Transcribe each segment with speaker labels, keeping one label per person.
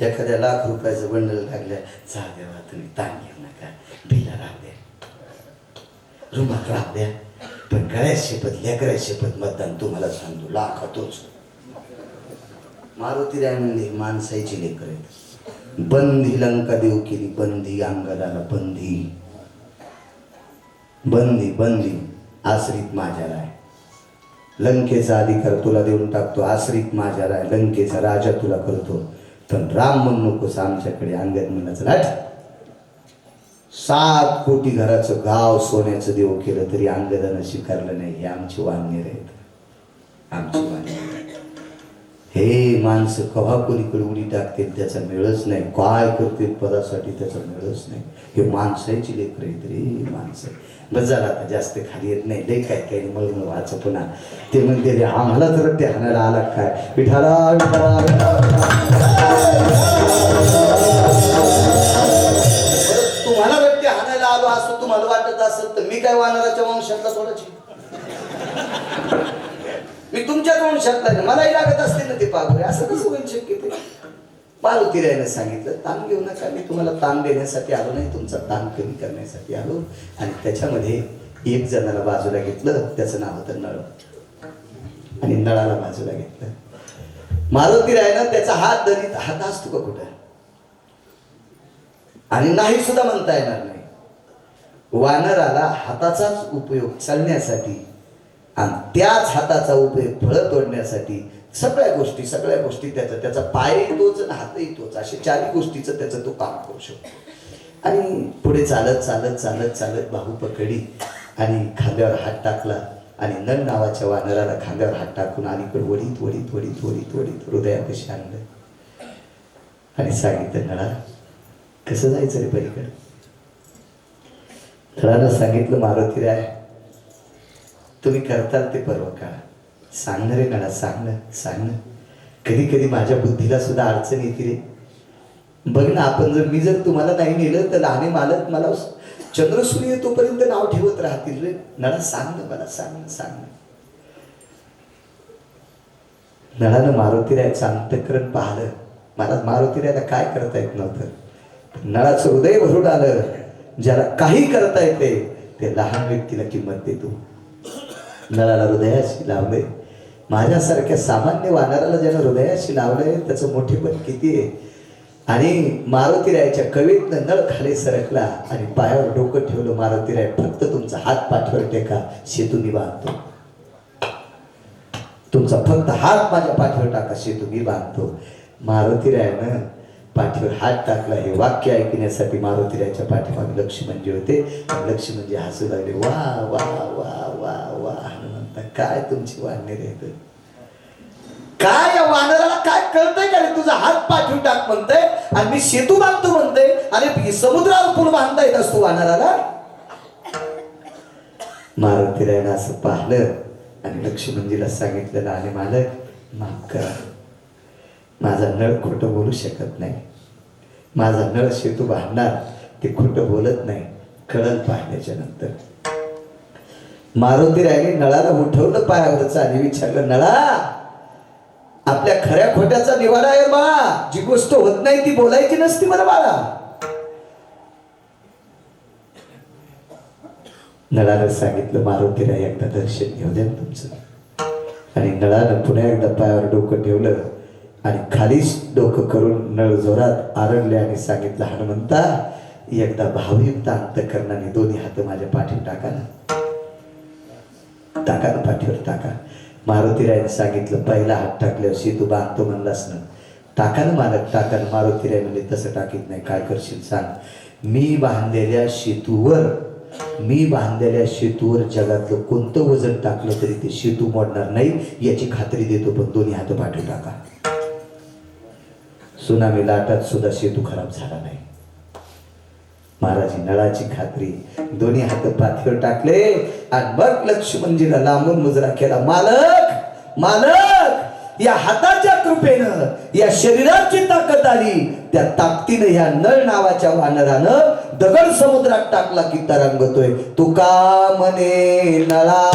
Speaker 1: एखाद्या लाख रुपयाचं बंडल लागल्या जा देवा तुम्ही ताण घेऊ नका. भिला राहू द्या. रुमात राहू द्या. पण गळ्यात शपथ लेकऱ्या शपथ मतदान तुम्हाला सांगतो लाखातोच. मारुती राय म्हणजे माणसाची लेकर आहेत. बंदी लंका देऊ केली बंदी अंगाला बंदी. बंदी बंदी आश्रित माझ्याला आहे. लंकेचा अधिकार तुला देऊन टाकतो आश्रित माझ्या राय लंकेचा राजा तुला करतो. पण राम म्हणू नकोस आमच्याकडे अंगद म्हणायचं राठ सात कोटी घराचं गाव सोन्याचं देव केलं तरी अंगदानं स्वीकारलं नाही हे आमची वाननेर आहेत. आमची वाननेर हे माणसं कव्हा कोणीकडे उडी टाकतील त्याचा मिळच नाही. काय करतील पदासाठी त्याचा मिळच नाही. हे माणसाची लेकर आहेत रे माणसं. बस आता जास्त खाली येत नाही. लय काय काय मग व्हायचं पुन्हा. ते म्हणते रे आम्हाला तर ते हाणायला आला काय? विठाला विठाला तुम्हाला ते हाणायला आलो असं तुम्हाला वाटत असेल तर मी काय वानराच्या वंशातला थोडाची मी तुमच्याच वंशातला मलाही लागत असते ना असं कसं होईल शक्य ते मारुती रायनं सांगितलं ताण घेऊ नका मी तुम्हाला ताण देण्यासाठी आलो नाही तुमचा ताण कमी करण्यासाठी आलो. आणि त्याच्यामध्ये एक जणाला बाजूला घेतलं त्याचं नाव होतं नळ. आणि नळाला बाजूला घेतलं. मारुती रायनं त्याचा हात धरीत हात असतो का कुठं? आणि नाही सुद्धा म्हणता येणार नाही. वानराला हाताचाच उपयोग चालण्यासाठी आणि त्याच हाताचा उपयोग फळं तोडण्यासाठी सगळ्या गोष्टी सगळ्या गोष्टी त्याचा त्याचा पाय तोच आणि हातही तोच असे चारही गोष्टीचं त्याचं तो काम करू शकतो. आणि पुढे चालत चालत चालत चालत बाहू पकडी आणि खांद्यावर हात टाकला आणि नन नावाच्या वानराला खांद्यावर हात टाकून अलीकडे वडीत वडीत वडीत वडीत वडीत हृदयापाशी आणलं. आणि सांगितलं नळा कसं जायचं रे पलीकडे? नळाला सांगितलं मारुती राय तुम्ही करताल ते पर्व काळ. सांग ना रे नळा सांग ना सांग. ना कधी कधी माझ्या बुद्धीला सुद्धा अडचण येते रे. बघ ना आपण जर मी जर तुम्हाला नाही नेलं तर लहाने मालक मला चंद्रसूर्य तोपर्यंत नाव ठेवत राहतील रे. नळा सांग ना मला सांग ना सांग ना. नळानं मारुतीरायचं अंतकरण पाहिलं. मला मारुतीरायला काय करता येत नव्हतं? नळाचं हृदय भरून आलं. ज्याला काही करता येते ते लहान व्यक्तीला किंमत देतो. नळाला हृदयाशी लावले माझ्यासारख्या सामान्य वानराला ज्यानं हृदयाशी लावलंय त्याचं मोठेपण किती आहे? आणि मारुतीरायच्या कवीतनं नळ खाली सरकला आणि पायावर डोकं ठेवलं मारुतीराय फक्त तुमचा हात पाठवर टेका शेतू मी बांधतो. तुमचा फक्त हात माझ्या पाठीवर टाका शेतू मी बांधतो. मारुतीरायानं पाठीवर हात टाकला हे वाक्य ऐकण्यासाठी मारुतीरायाच्या पाठीमागे लक्ष्मणजी होते. आणि म्हणजे हसू लागले वा वा वा वा काय तुमची वाढणे रे काय या वानराला काय कळतंय का रे? तुझा हात पाठवून टाक म्हणतंय आणि मी सेतू बांधतो म्हणतंय अरे समुद्रावर पूल बांधता येत असतो वानराला? मारुतीरायनं असं पाहिलं आणि लक्ष्मणजीला सांगितलेलं आणि मालक माफ करा. माझा नळ खोटं बोलू शकत नाही. माझा नळ शेतू बांधणार ते खोटं बोलत नाही. कळल पाहिल्याच्या नंतर. मारुती राहिली नळाला उठवलं पायावरचं आणि विचारलं नळा आपल्या खऱ्या खोट्याचा निवाडा आहे बाळा जी गोष्ट होत नाही ती बोलायची नसती मला बाळा. नळाला सांगितलं मारुतीराय एकदा दर्शन घेऊ द्या ना तुमचं. आणि नळानं पुन्हा एकदा पायावर डोकं ठेवलं आणि खालीच डोकं करून नळ जोरात आरडले आणि सांगितलं हनुमंता एकदा भावयुक्त अंतकरणाने दोन्ही हात माझ्या पाठीत टाका ना. टाका ना पाठीवर टाका मारुतीरायने सांगितलं पहिला हात टाकल्यावर सेतू बांधतो म्हणलास ना. टाका ना मालक टाका ना मारुतीराय म्हणजे तसं टाकीत नाही काय करशील सांग. मी बांधलेल्या शेतूवर मी बांधलेल्या शेतूवर जगातलं कोणतं वजन टाकलं तरी ते शेतू मोडणार नाही याची खात्री देतो पण दोन्ही हात पाठीवर टाका. सुनामी लाटात सुद्धा सेतू खराब झाला नाही. महाराज नळाची खात्री. दोन्ही हात पाठीवर टाकले. आणि मग लक्ष्मणजीला लांबून मुजरा केला. मालक मालक या हाताच्या कृपेनं या शरीराची ताकद आली. त्या ताकदीनं ह्या नळ नावाच्या वानरानं दगड समुद्रात टाकला की तरंगतोय. तुका म्हणे नळा.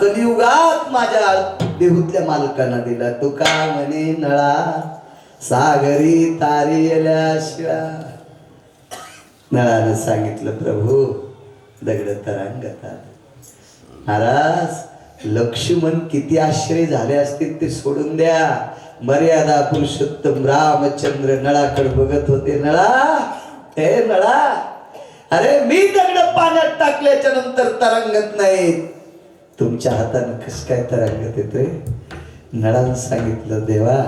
Speaker 1: कलियुगात माझ्या देहूतल्या मालकांना दिला. तू का म्हणे नळा सागरी तारी आल्या नळानं सांगितलं प्रभू दगड तरंगतात. महाराज लक्ष्मण किती आश्चर्य झाले असतील ते सोडून द्या. मर्यादा पुरुषोत्तम रामचंद्र नळाकडे बघत होते. नळा हे नळा अरे मी दगड पाण्यात टाकल्याच्या नंतर तरंगत नाही तुमच्या हातानं कस काय तरंगत येते नळानं सांगितलं देवा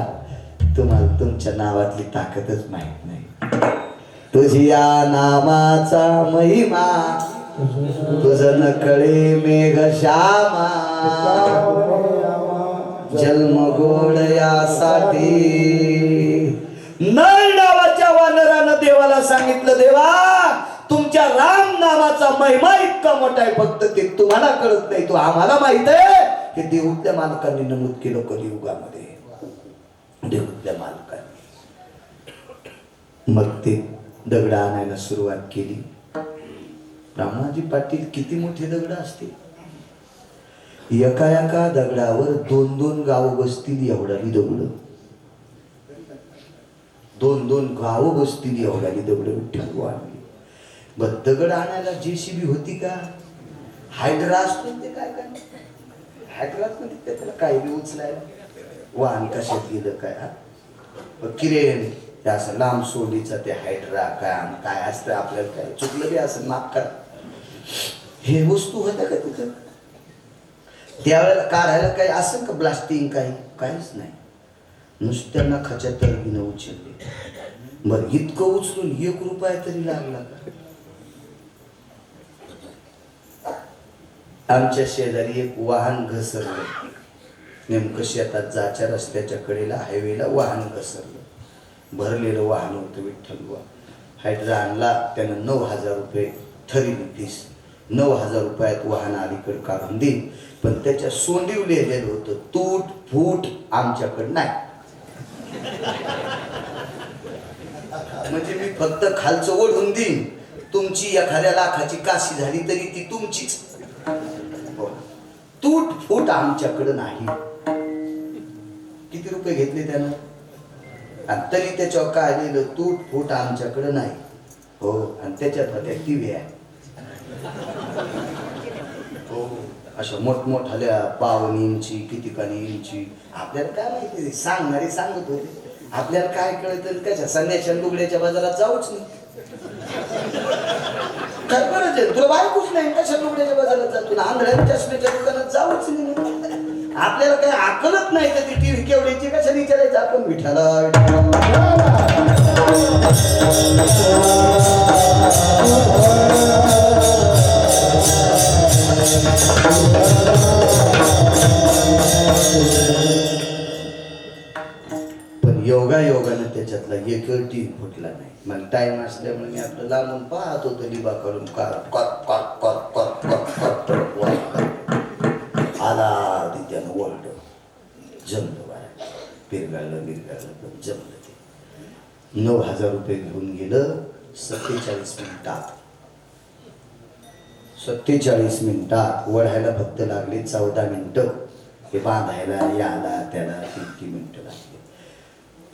Speaker 1: तुम्हाला तुमच्या नावातली ताकदच माहीत नाही. तुझ्या नामाचा महिमा तुझ नकळे मेघ श्यामा. जन्म गोड यासाठी. नळ नावाच्या वानरानं देवाला सांगितलं देवा तुमच्या राम नामाचा महिमा इतका मोठा आहे फक्त ते तुम्हाला कळत नाही. तो आम्हाला माहीत आहे हे देऊतल्या मालकांनी नमूद केलं कलियुगामध्ये. देऊतल्या मालकांनी. मग ते दगड आणायला सुरुवात केली. ब्रह्माजी पाटील किती मोठे दगड असतील? एका एका दगडावर दोन दोन गाव बसतील एवढाली दगड. दोन दोन गाव बसतील एवढाली दगड विठ्ठल आणली बर दगड आणायला जेसीबी होती का? हायड्रास म्हणते काय काय हायड्रास म्हणते त्याला काय बी उचलायला? वाहन कशात गेलं काय हा? किरेन ते असं लांब सोडीचा ते हायड्रा काय काय असतं आपल्याला काय चुकलं बी असं माफ करा. हे वस्तू होत्या का तिथं? त्यावेळेला काढायला काही असं का ब्लास्टिंग काही? काहीच नाही. नुसत्यांना खच्या तरबीनं उचलले. बरं इतकं उचलून एक रुपया तरी लागला का? आमच्या शेजारी एक वाहन घसरलं. नेमकं शेतात जाच्या रस्त्याच्या कडेला हायवेला वाहन घसरलं. भरलेलं वाहन होतं विठ्ठल बुवा. हायड्रा आणला त्यानं नऊ हजार रुपये ठरली फीस नऊ हजार रुपयात वाहन अलीकडे काढून देईल पण त्याच्या सोंडीव लिहिलेलं होतं तूट फूट आमच्याकडं नाही. म्हणजे मी फक्त खालचं ओढून देईन. तुमची एखाद्या लाखाची काशी झाली तरी ती तुमचीच. हो. तूट फूट आमच्याकडं नाही. किती रुपये घेतले त्यानं? तरी त्याच्यावर काय लिहिलं तूट फूट आमच्याकडं नाही. हो आणि त्याच्यात होत्या टीव्ही आहे. हो अशा मोठमोठाल्या पावन इंची किती कानी इंची. आपल्याला काय माहिती सांगणारे सांगत होते. आपल्याला काय कळत त्याच्या संध्याच्या लुगड्याच्या बाजारात जाऊच नाही. काय बरंच आहे? तुला बायकोच नाही. कशा लुगड्याच्या बाजारात जातो? आंधळ्या चष्म्याच्या दुकानात जाऊच नाही. आपल्याला काही आकलत नाही तर ती टीव्ही केवढीची? कशा विचारायचं? आपण विठाला पण योगा योगानं त्याच्यातला एक टी फुटला नाही. मग टाइम असल्यामुळे मी आपलं लांबून पाहत होतो लिबा करून कर कर कर कर कर कर कर कर वर. आला ती त्यानं ओरड जमलं बाळा पिरगाळलं पण जमलं ते नऊ हजार रुपये घेऊन गेलं सत्तेचाळीस मिनिटात. सत्तेचाळीस मिनिटात वढायला फक्त लागले चौदा मिनिटं. हे बांधायला याला त्याला किती मिनिटं लागली.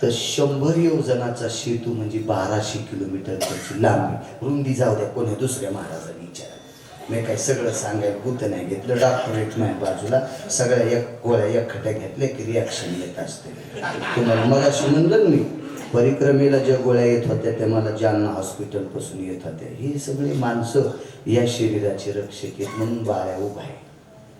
Speaker 1: तर शंभर योजनाचा सेतू म्हणजे बाराशे किलोमीटर त्याची लांबी. रुंदी जाऊ द्या कोणी दुसऱ्या महाराजांनी विचारा मी काही सगळं सांगायला बुद्ध नाही घेतलं. डॉक्टर एक नाही बाजूला. सगळ्या एक गोळ्या एक खट्या घेतल्या की रिॲक्शन येत असते. तुम्हाला मला अशी म्हणलं मी परिक्रमेला ज्या गोळ्या येत होत्या त्या मला जालना हॉस्पिटलपासून येत होत्या. ही सगळी माणसं या शरीराचे रक्षक आहेत म्हणून बाळ्या उभा आहे